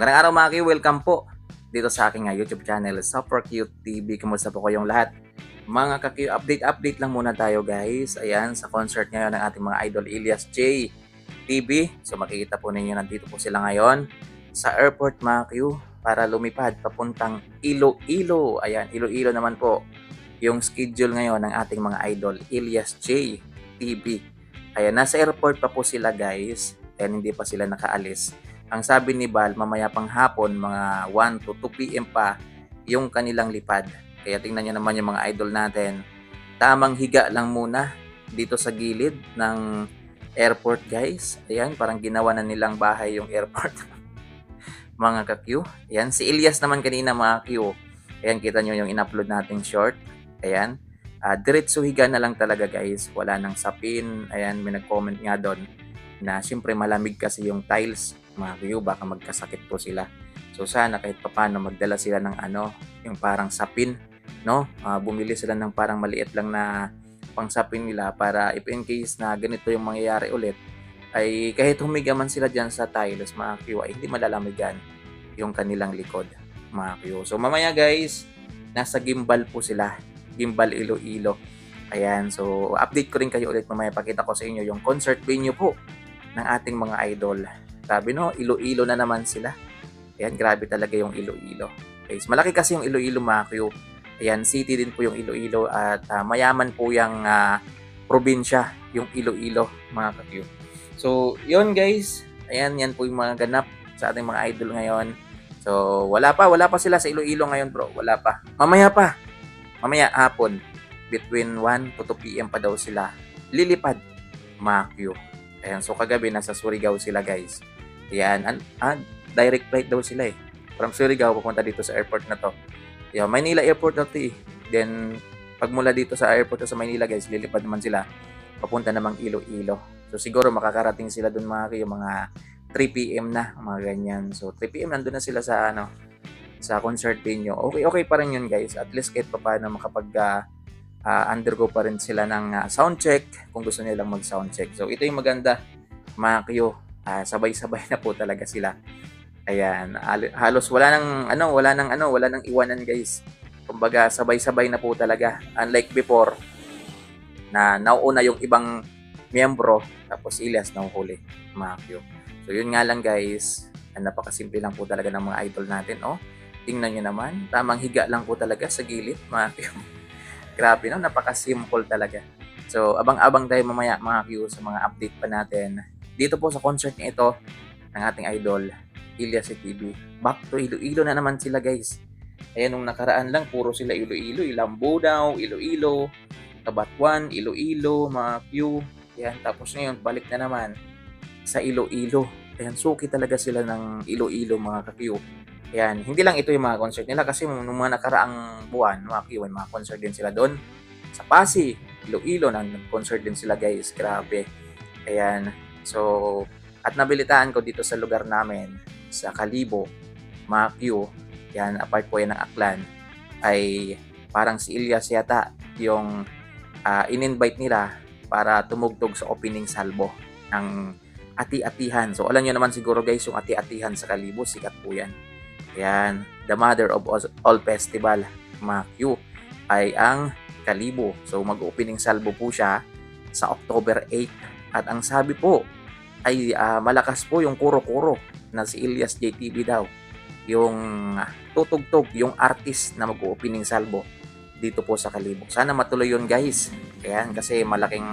magandang araw mga Q, welcome po dito sa aking ah, YouTube channel, Super Cute TV. Kumusta po kayong lahat? Mga ka update update lang muna tayo guys. Ayan, sa concert ngayon ng ating mga idol Elias J TV. So makikita po ninyo nandito po sila ngayon sa airport mga Q para lumipad papuntang Iloilo. Ayan, Iloilo naman po yung schedule ngayon ng ating mga idol Elias J TV. Ayan, nasa airport pa po sila guys. Ayan, hindi pa sila nakaalis. Ang sabi ni Bal, mamaya pang hapon, mga 1 to 2 p.m. pa, yung kanilang lipad. Kaya tingnan nyo naman yung mga idol natin. Tamang higa lang muna dito sa gilid ng airport guys. Ayan, parang ginawa na nilang bahay yung airport. mga ka-Q. Ayan, si Elias naman kanina mga Q. Ayan, kita nyo yung in-upload nating short. Ayan. Uh, diretso higa na lang talaga guys. Wala nang sapin. Ayan, may nag-comment nga doon na siyempre malamig kasi yung tiles mga kuyo, baka magkasakit po sila. So sana kahit papano magdala sila ng ano, yung parang sapin, no? Uh, bumili sila ng parang maliit lang na pangsapin nila para if in case na ganito yung mangyayari ulit, ay kahit humiga man sila dyan sa tiles, mga kuyo, ay hindi malalamigan yung kanilang likod, mga kuyo. So mamaya guys, nasa gimbal po sila. Gimbal Iloilo. Ayan, so update ko rin kayo ulit mamaya pakita ko sa inyo yung concert venue po ng ating mga idol. Grabe no, Iloilo na naman sila. Ayan, grabe talaga yung Iloilo. Guys, malaki kasi yung Iloilo mga kuyo. Ayan, city din po yung Iloilo at uh, mayaman po yung uh, probinsya, yung Iloilo mga kakyo. So, yun guys. Ayan, yan po yung mga ganap sa ating mga idol ngayon. So, wala pa, wala pa sila sa Iloilo ngayon bro. Wala pa. Mamaya pa. Mamaya hapon. Between 1 to 2 p.m. pa daw sila. Lilipad. Mga Q. Ayan, so kagabi nasa Surigao sila guys. Yan, an, ah, direct flight daw sila eh. From Surigao pupunta dito sa airport na to. Yan, Manila airport na to eh. Then, pag mula dito sa airport sa Manila guys, lilipad naman sila. Papunta namang Iloilo. So siguro makakarating sila doon mga kayo, mga 3 p.m. na, mga ganyan. So 3 p.m. nandun na sila sa ano, sa concert venue. Okay, okay pa rin yun guys. At least kahit pa paano makapag uh, undergo pa rin sila ng uh, sound check kung gusto nilang mag sound check. So ito yung maganda mga kayo uh, sabay-sabay na po talaga sila. Ayan, halos wala nang ano, wala nang ano, wala nang iwanan guys. Kumbaga sabay-sabay na po talaga. Unlike before na nauuna yung ibang miyembro tapos Elias nahuhuli, mga Q. So yun nga lang guys, napakasimple lang po talaga ng mga idol natin, oh. Tingnan nyo naman, tamang higa lang po talaga sa gilid, Q. Grabe no, napaka-simple talaga. So, abang-abang tayo mamaya mga Q sa mga update pa natin dito po sa concert niya ito ng ating idol, Ilya TV. Back to Iloilo na naman sila guys. Ayan, nung nakaraan lang, puro sila Iloilo, Ilambo daw, Iloilo, Kabatuan, Iloilo, mga Q. Ayan, tapos ngayon, balik na naman sa Iloilo. Ayan, suki talaga sila ng Iloilo, mga ka-Q. Ayan, hindi lang ito yung mga concert nila kasi nung mga nakaraang buwan, mga Q, mga concert din sila doon. Sa Pasig, Iloilo, nag-concert din sila guys. Grabe. Ayan, So, at nabilitaan ko dito sa lugar namin, sa Kalibo, Makyu, yan, apart po yan ng Aklan, ay parang si Ilyas yata yung uh, in-invite nila para tumugtog sa opening salvo ng ati-atihan. So, alam nyo naman siguro guys, yung ati-atihan sa Kalibo, sikat po yan. Yan, the mother of all festival, Makyu, ay ang Kalibo. So, mag-opening salvo po siya sa October 8 at ang sabi po ay uh, malakas po yung kuro-kuro na si Ilyas JTV daw. Yung uh, tutugtog, yung artist na mag-opening salvo dito po sa Kalibok. Sana matuloy yun guys. Ayan, kasi malaking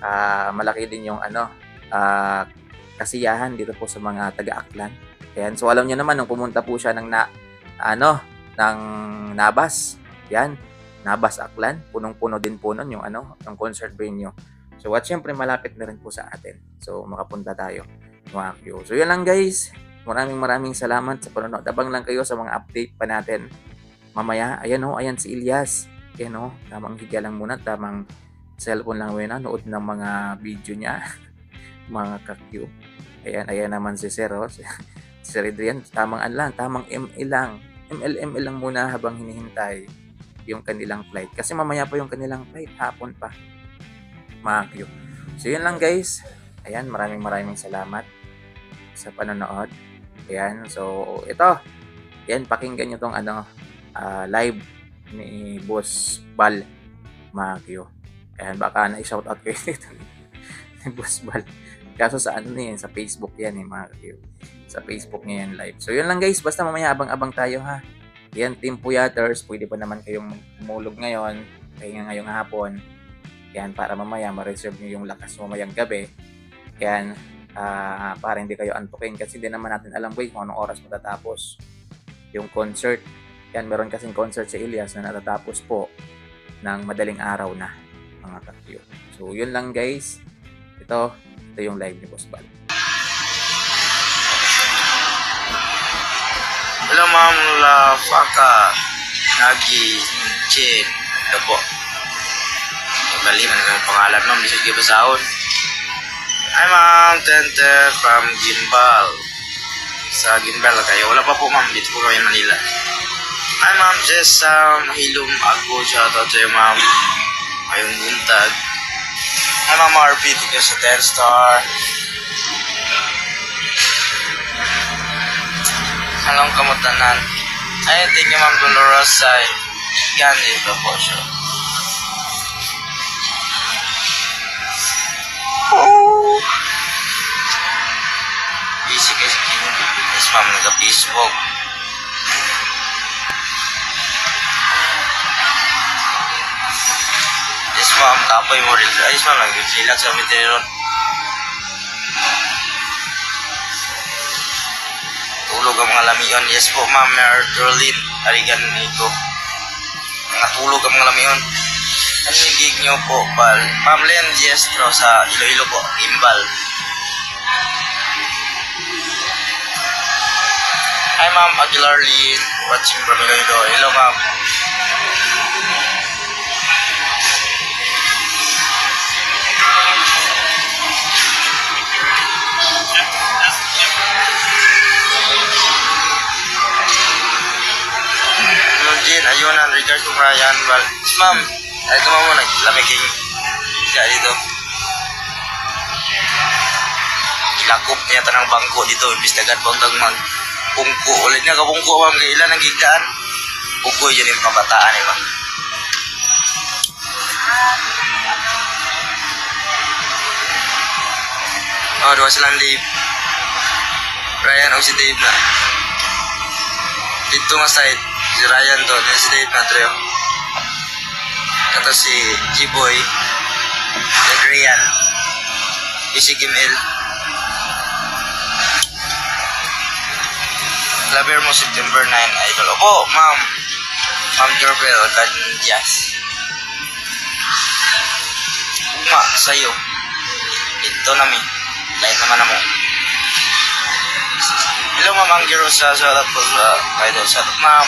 uh, malaki din yung ano uh, kasiyahan dito po sa mga taga-Aklan. Ayan, so alam niyo naman nung pumunta po siya ng na, ano ng Nabas. Yan, Nabas Aklan, punong-puno din po nun yung ano, yung concert venue. So at syempre malapit na rin po sa atin. So makapunta tayo. Mga So yun lang guys. Maraming maraming salamat sa panonood. Abang lang kayo sa mga update pa natin. Mamaya, ayan o, oh, ayan si Ilyas. Ayan o, oh, tamang higa lang muna, tamang cellphone lang muna, nood ng mga video niya. mga kakyu. Ayan, ayan naman si Sir. Oh. si Sir Adrian, tamang an lang, tamang ML lang. ML-ML lang muna habang hinihintay yung kanilang flight. Kasi mamaya pa yung kanilang flight, hapon pa mga So yun lang guys. Ayan, maraming maraming salamat sa panonood. Ayan, so ito. Yan, pakinggan nyo tong ano, ah, live ni Boss Bal Magyo. Ayan, baka na-shoutout kayo dito ni Boss Bal. Kaso sa ano na yan, sa Facebook yan eh, kayo. Sa Facebook niya yan live. So yun lang guys, basta mamaya abang-abang tayo ha. Yan, Team Puyaters, pwede pa naman kayong umulog ngayon, kaya nga ngayong hapon. Yan, para mamaya ma-reserve nyo yung lakas mamayang gabi. Yan, ah, para hindi kayo antukin kasi hindi naman natin alam boy kung anong oras matatapos yung concert. Yan, meron kasing concert sa Elias na natatapos po ng madaling araw na mga kakyo. So, yun lang guys. Ito, ito yung live ni Boss Bal. Hello ma'am La Faka Nagi Chin Ito po Magali man ang pangalan ma'am. Bisag kayo basahon Hi ma'am. Tente from Gimbal. Sa Gimbal kayo. Wala pa po ma'am. Dito po kami Manila. Hi ma'am. Jess sa Mahilom Agbo Shoutout sa'yo ma'am. Ngayong buntag. Hi ma'am. RP Tika sa 10 star. Anong kamutanan? Ay, thank you Ma'am. Dolores sa yan dito po siya. Busy kasi kino. Yes, Ma'am, nag-Facebook. Yes, Ma'am, tapoy mo rin. Yes, Ma'am, nag-relax sa ron. Tulog ang mga lamiyon. Yes po, ma'am. Merlin. Arigan nito. Natulog ang mga lamiyon. Ano yung gig nyo po, Bal? Ma'am Len Diestro sa Iloilo po. Imbal. Hi, ma'am. Aguilar Lin. Watching from Iloilo. Hello, ma'am. Jin. Ayunan. Regards to Ryan. Well, ma'am. Ay, ito mo naglamig yung siya dito. Kilakop niya tanang bangko dito. Imbis na ganpong mag pungko. Ulit nga kapungko, ma'am. Kaya ilan ang gigdaan. Pungko yun yung kabataan eh, ma'am. Oh, dua silang Dave. Ryan o si Dave na. Dito nga side, si Ryan to, yan si Dave na Treo. Ito si G-Boy, then Rian, si Gimel. Lover mo September 9, idol. Opo, ma'am. Ma'am Jorbel, Candias. Uma, sa'yo. Ito namin. Lain naman mo. Hello, Ma'am Angelo sa shoutout po sa idol. Shoutout, Ma'am.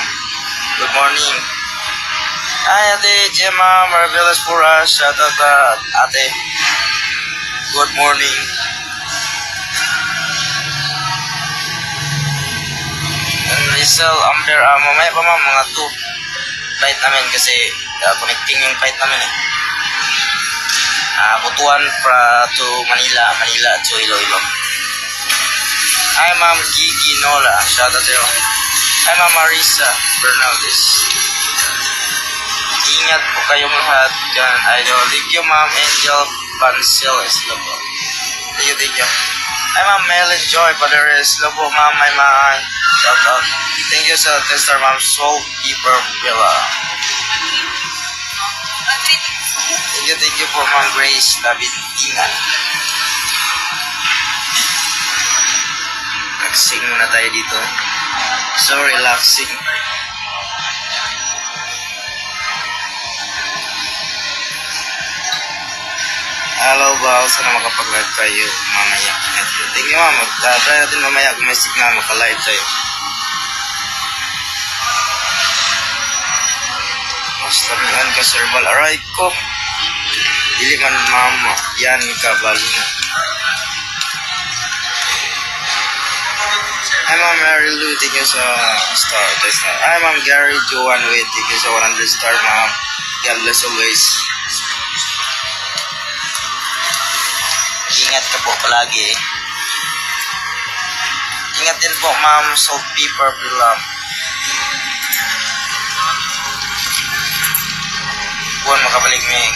Good morning. Hi, Ate Gemma Marvelous Pura. Shoutout, uh, Ate. Good morning. Rizal Amber, ah, mamaya pa ma'am, mga 2 flight namin kasi ah, connecting yung flight namin eh. Ah, Butuan pra to Manila, Manila to Iloilo. Hi, Ma'am Gigi Nola. Shout out to you. Hi, Ma'am Marisa Bernaldez. Ingat po kayong lahat dyan, idol. Thank you, Ma'am Angel Panceles. Lobo. Thank you, thank you. Hi, Ma'am Melon Joy Paderes. Lobo, Ma'am, my man. Shout out. Thank you sa tester, Ma'am Soul Keeper Villa. Thank you, thank you po, Ma'am Grace David Ingan. Relaxing muna tayo dito. So relaxing. Hello ba? Sana makapag-live tayo mamaya. You ma'am. Mag-try natin mamaya kung may signal maka-live tayo. Mas tamihan ka sir bal. Aray ko. Dili man mama. Yan ka bal. Hi, Ma'am Mary Lou. Thank you sa star. Star. Hi, Ma'am Gary Joan Wade. Thank you sa 100 star, Ma'am. God bless always. Ingat ka po palagi. Ingat ingatin po, ma'am. Salt, pepper, lang. Buwan makabalik may